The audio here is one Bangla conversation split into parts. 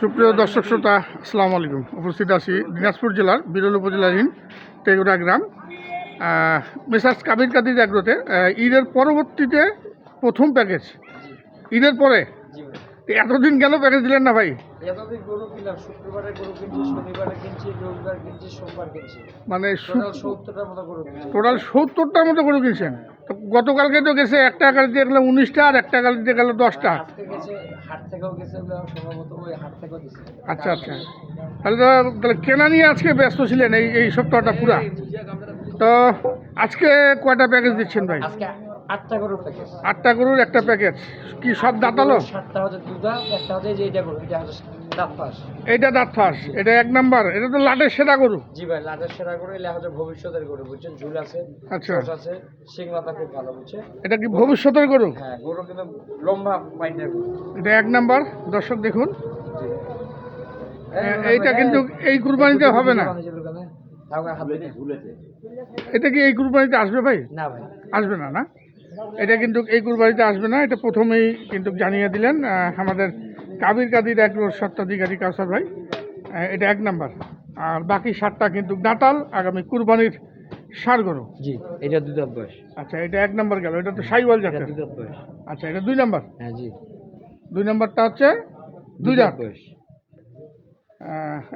সুপ্রিয় দর্শক শ্রোতা, আসসালামু আলাইকুম। উপস্থিত আছি দিনাজপুর জেলার বিরল উপজেলাধীন তেগুড়া গ্রাম। মেসার্স কাবির কাদির জাগ্রতে ঈদের পরবর্তীতে প্রথম প্যাকেজ। ঈদের পরে এতদিন কেন প্যাকেজ দিলেন না ভাই এতদিন গরু কিনলাম শুক্রবারে গরু কিনছি শনিবারে কিনছি রবিবার কিনছি সোমবার কিনছি মানে টোটাল সত্তরটার মতো গরু কিনছি টোটাল সত্তরটার মতো গরু কিনছেন তো গতকালকে তো গেছে একটা গাড়ি দিয়ে গেলে উনিশটা আর একটা গাড়ি দিয়ে গেল দশটা আচ্ছা আচ্ছা তাহলে তাহলে কেনা নিয়ে আজকে ব্যস্ত ছিলেন এই এই সপ্তাহটা পুরা তো আজকে কয়টা প্যাকেজ দিচ্ছেন ভাই আটটা গরুর প্যাকেজ আটটা গরুর একটা প্যাকেজ কি সব দাঁতালো সাতটা হচ্ছে দুধা একটা হচ্ছে যে এটা গরু এটা হচ্ছে দাঁত পাস এইটা দাঁত ফাঁস এটা এক নাম্বার এটা তো লাটের সেরা গরু। জি ভাই লাটের সেরা গরু এলে হচ্ছে ভবিষ্যতের গরু বুঝছেন? ঝুল আছে আচ্ছা। আছে শিং মাথা খুব ভালো বুঝছে এটা কি ভবিষ্যতের গরু? হ্যাঁ গরু কিন্তু লম্বা পাইনের এটা এক নাম্বার দর্শক দেখুন। এইটা কিন্তু এই কুরবানিতে হবে না। এটা কি এই কুরবানিতে আসবে ভাই? না ভাই। আসবে না না? এটা কিন্তু এই কুরবানিতে আসবে না এটা প্রথমেই কিন্তু জানিয়ে দিলেন আমাদের কাবির কাদির এক সত্ত্বাধিকারী কাউসার ভাই। এটা এক নাম্বার। আর বাকি সাতটা কিন্তু দাঁতাল আগামী কুরবানির সার গরু জি এটা দুধ বয়স। আচ্ছা এটা এক নাম্বার গেল এটা তো সাইওয়াল বয়স। আচ্ছা এটা দুই নাম্বার? হ্যাঁ জি। দুই নাম্বারটা হচ্ছে দুই দাঁত বয়স।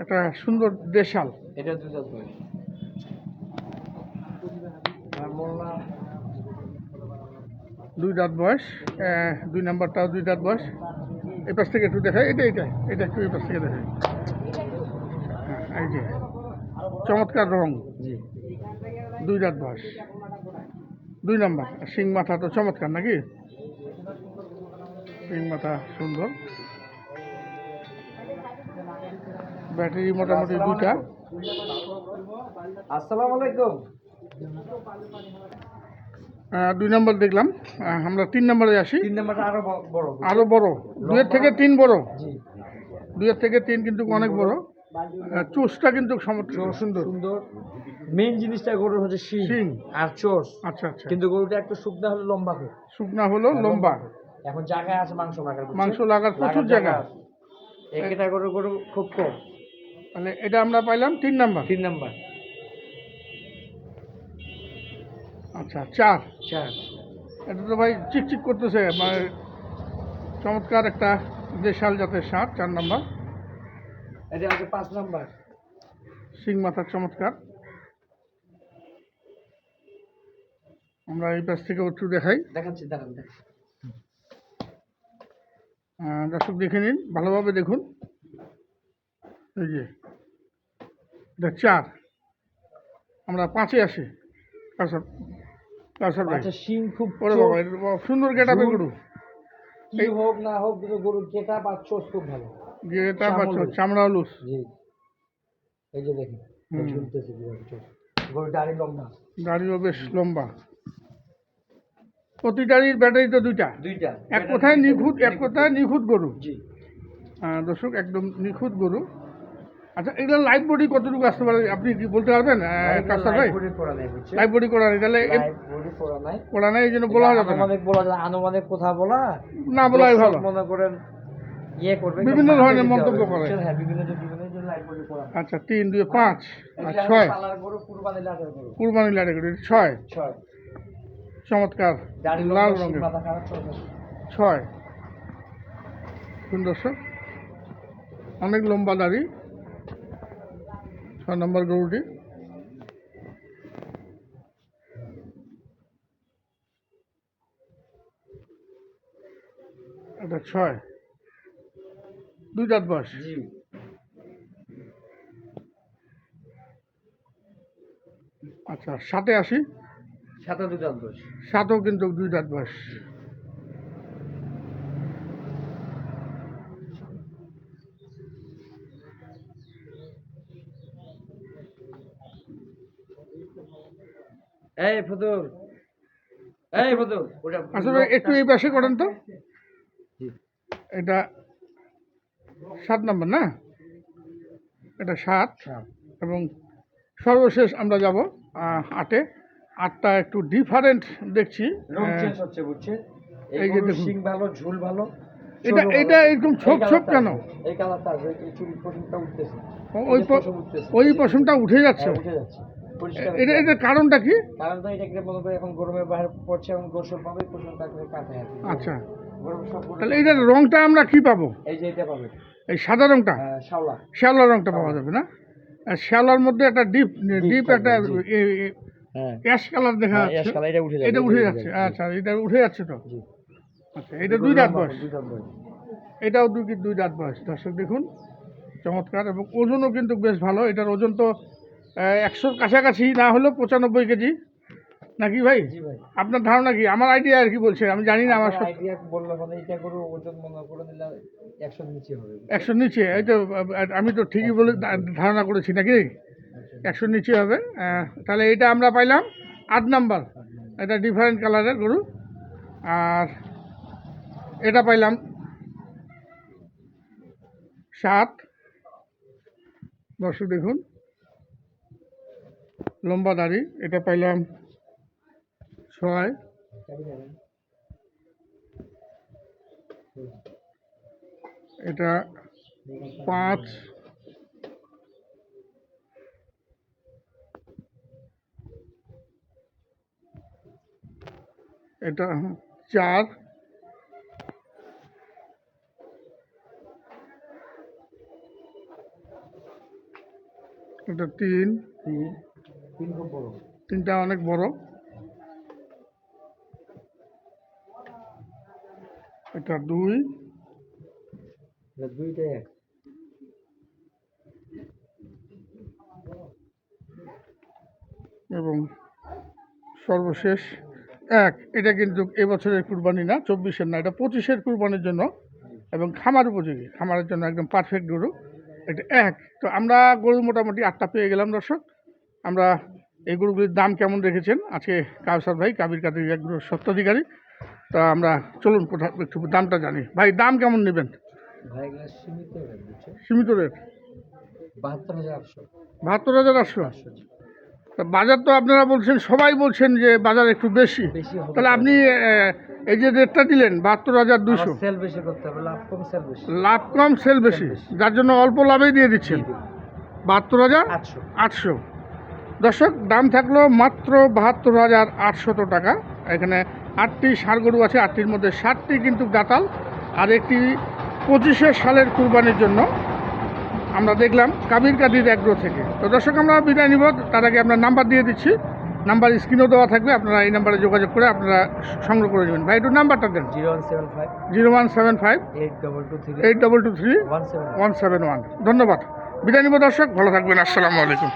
একটা সুন্দর দেশাল। এটা দুধ বয়স। আর মোল্লা দুই দাঁত বয়স দুই নাম্বারটাও দুই দাঁত বয়স। এই পাশ থেকে একটু দেখাই এটা এটা এটা একটু এই পাশ থেকে দেখাই। হ্যাঁ, এই যে চমৎকার রং জি। দুই দাঁত বয়স। দুই নাম্বার শিং মাথা তো চমৎকার নাকি? শিং মাথা সুন্দর। ব্যাটারি মোটামুটি দুইটা। আসসালামু আলাইকুম। দুই নম্বর দেখলাম। আমরা তিন নম্বরে আসি। তিন নাম্বারটা আরও বড়। আরও বড়। দুয়ের থেকে তিন বড়। জি। দুয়ের থেকে তিন কিন্তু অনেক বড়। চোষটা কিন্তু সুন্দর। সুন্দর। মেইন জিনিসটা গরুর হচ্ছে শিং। আর চোষ। আচ্ছা আচ্ছা। কিন্তু গরুটা একটু শুকনা হলে লম্বা শুকনা হলো লম্বা। এখন জায়গায় আছে মাংস লাগার মাংস লাগার প্রচুর জায়গা। একটা গরু গরু খুব কম। মানে এটা আমরা পাইলাম তিন নাম্বার। তিন নাম্বার। আচ্ছা চার চার এটা তো ভাই চিকচিক করতেছে মানে চমৎকার একটা দেশাল জাতের সার চার নাম্বার। এটা হচ্ছে পাঁচ নাম্বার। শিং মাথার চমৎকার। আমরা এই পাশ থেকে একটু দেখাই। দেখাচ্ছি দেখান। দর্শক দেখে নিন ভালোভাবে দেখুন। এই যে এটা চার। আমরা পাঁচে আসি। ভাই আচ্ছা শিং খুব ওরে বাবা সুন্দর গরু। কি হোক না হোক গরুর খুব ভালো। চামড়া। চামড়া লুস। জি। এই যে দেখেন ঝুলতেছে কীভাবে চোষ। গরুর দাড়ি লম্বা। গাড়িও বেশ লম্বা। প্রতিটারই ব্যাটারি তো দুইটা। দুইটা। এক কথায় নিখুঁত এক কথায় নিখুঁত গরু। জি। দর্শক একদম নিখুঁত গরু। আচ্ছা এগুলো লাইভ বডি কতটুকু আসতে পারে? আপনি কি বলতে পারবেন? কাস্টার ভাই লাইভ বডি করা নেই তাহলে করা নাই। এই জন্য বলা যাবে আনুমানিক বলা যায় আনুমানিক কথা বলা। না বলাই ভালো। মনে করেন ইয়ে করবে বিভিন্ন ধরনের মন্তব্য করে। হ্যাঁ বিভিন্ন আচ্ছা তিন দুই পাঁচ আর ছয়। গরু কুরবানি লাটের গরু। ছয়। চমৎকার। লাল রঙের। ছয়। সুন্দর অনেক লম্বা দাড়ি। ছয় নম্বর গরুটি। এটা ছয়। দুই দাঁত বয়স। আচ্ছা সাথে আসি? সাথে দুটো দোষ সাতও কিন্তু দুই দাঁত বয়স। এই ফুতুল এই ফুতুল ওটা আসলে একটু এই পাশে করেন তো। এটা সাত নম্বর না? এটা সাত। এবং সর্বশেষ আমরা যাব আটে। আটটা একটু ডিফারেন্ট দেখছি। হচ্ছে বুঝছে এই এই যে দেখুন। ভালো ঝুল ভালো। এটা এটা। এরকম ছোপ ছোপ কেন? এই কালারটা আছে পশমটা উঠতেছে। ওই। ওই পশমটা উঠে যাচ্ছে। হ্যাঁ, উঠে যাচ্ছে। এটা এটার কারণটা কি? কারণ তো এটাকে মনে করে এখন গরমে বাইরে পড়ছে এখন গোসল পাবে পশমটা করে কাটে আচ্ছা। তাহলে এটার রংটা আমরা কি পাবো? এই যে এটা পাবে। এই সাদা রংটা? আহ, শাওলা শ্যাওলা রংটা পাওয়া যাবে না? আর শ্যাওলার মধ্যে একটা ডিপ ডিপ একটা। এ- হ্যাঁ। অ্যাশ কালার দেখা হ্যাঁ, যাচ্ছে। এটা উঠে এটা এটা যাচ্ছে। আচ্ছা এটা উঠে যাচ্ছে তো? আচ্ছা এটা দুই দাঁত বয়স। এটাও দুই দুই দাঁত বয়স। দর্শক দেখুন চমৎকার। এবং ওজনও কিন্তু বেশ ভালো। এটার ওজন তো একশোর কাছাকাছি না হলেও পঁচানব্বই কেজি। নাকি ভাই? আপনার ধারণা কি? আমার আইডিয়া আর কি বলছে আমি জানি না আমার আইডিয়া মানে এটা করে ওজন মনে করে নিলে একশো নিচে হবে। একশোর নিচে এই তো আমি তো ঠিকই বলে ধারণা করেছি নাকি? একশোর নিচে। হবে। তাহলে এটা আমরা পাইলাম আট নাম্বার। এটা ডিফারেন্ট কালারের গরু। আর এটা পাইলাম সাত। দর্শক দেখুন। লম্বা দাড়ি এটা পাইলাম ছয়। এটা পাঁচ। এটা চার। এটা তিন। তিন। তিন তিনটা অনেক বড়। এটা দুই। দুইটা এক। এবং সর্বশেষ এক। এটা কিন্তু এবছরের কুরবানি না চব্বিশের না এটা পঁচিশের কুরবানির জন্য এবং খামার উপযোগী। খামারের জন্য একদম পারফেক্ট গরু। এটা এক। তো আমরা গরু মোটামুটি আটটা পেয়ে গেলাম দর্শক। আমরা এই গরুগুলির দাম কেমন রেখেছেন? আজকে কাউসার ভাই কাবির কাদের এক গরুর সত্ত্বাধিকারী। তা আমরা চলুন কোথাও একটু দামটা জানি। ভাই দাম কেমন নেবেন? সীমিত রেট বাহাত্তর হাজার আটশো। বাজার তো আপনারা বলছেন সবাই বলছেন যে বাজার একটু বেশি। তাহলে আপনি এই যে রেটটা দিলেন বাহাত্তর হাজার দুশো লাভ কম সেল বেশি। লাভ কম সেল বেশি। যার জন্য অল্প লাভেই দিয়ে দিচ্ছেন। বাহাত্তর হাজার আটশো। আটশো। দর্শক দাম থাকল মাত্র বাহাত্তর হাজার আটশত টাকা। এখানে আটটি ষাঁড় গরু আছে আটটির মধ্যে ষাটটি কিন্তু দাতাল। আর একটি পঁচিশে সালের কুরবানির জন্য আমরা দেখলাম কাবির কাদির অ্যাগ্রো থেকে। তো দর্শক আমরা বিদায় নিব। তার আগে আমরা নাম্বার দিয়ে দিচ্ছি। নাম্বার স্ক্রিনেও দেওয়া থাকবে। আপনারা এই নাম্বারে যোগাযোগ করে আপনারা সংগ্রহ করে নেবেন। ভাই একটু নাম্বারটা দেন। Zero one seven five. Zero one seven five. Eight double two three. Eight double two three. One seven. One seven one. ধন্যবাদ। বিদায় নিব দর্শক। ভালো থাকবেন। আসসালামু আলাইকুম।